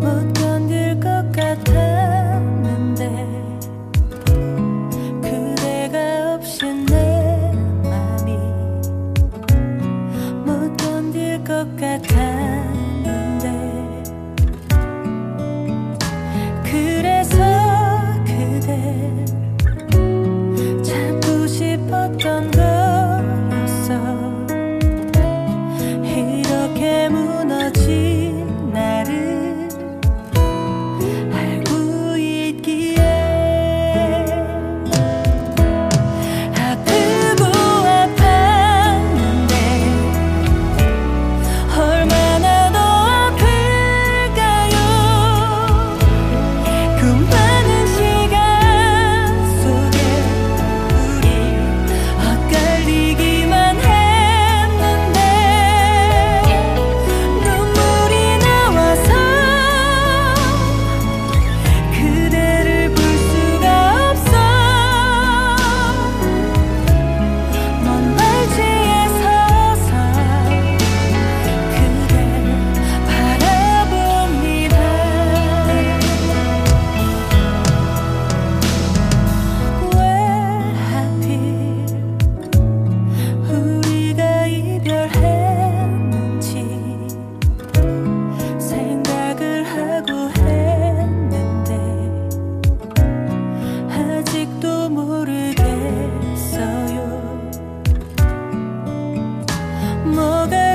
못 견딜 같았는데 그대가 없이 마음이 내것 같아 も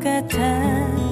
个他。